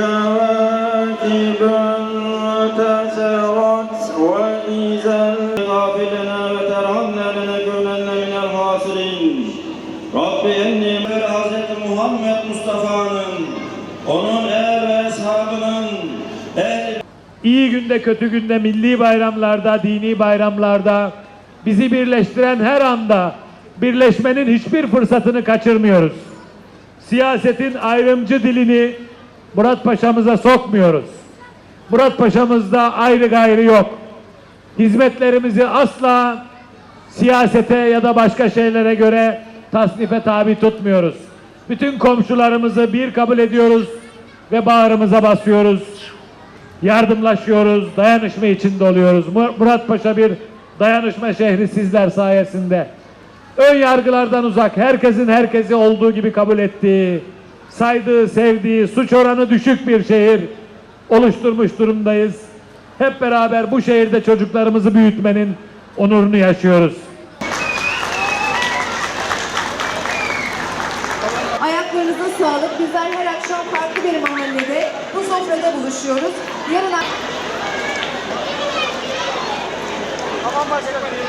الكواكب انتثرت وإذا غافلنا وترهبنا لنكونن من الخاسرين Rabbi enni ver Hz. Muhammed Mustafa'nın, onun er ve eshabının, er... İyi günde kötü günde milli bayramlarda, dini bayramlarda bizi birleştiren her anda birleşmenin hiçbir fırsatını kaçırmıyoruz. Siyasetin ayrımcı dilini Murat Paşa'mıza sokmuyoruz. Murat Paşa'mızda ayrı gayrı yok. Hizmetlerimizi asla siyasete ya da başka şeylere göre tasnife tabi tutmuyoruz. Bütün komşularımızı bir kabul ediyoruz ve bağrımıza basıyoruz yardımlaşıyoruz, dayanışma içinde oluyoruz. Mur- Murat Paşa bir dayanışma şehri sizler sayesinde. Ön yargılardan uzak, herkesin herkesi olduğu gibi kabul ettiği, saydığı, sevdiği, suç oranı düşük bir şehir oluşturmuş durumdayız. Hep beraber bu şehirde çocuklarımızı büyütmenin onurunu yaşıyoruz. Ayaklarınıza sağlık. Bizler her akşam farklı bir mahallede bu sofrada buluşuyoruz. Yarın Tamam başkanım.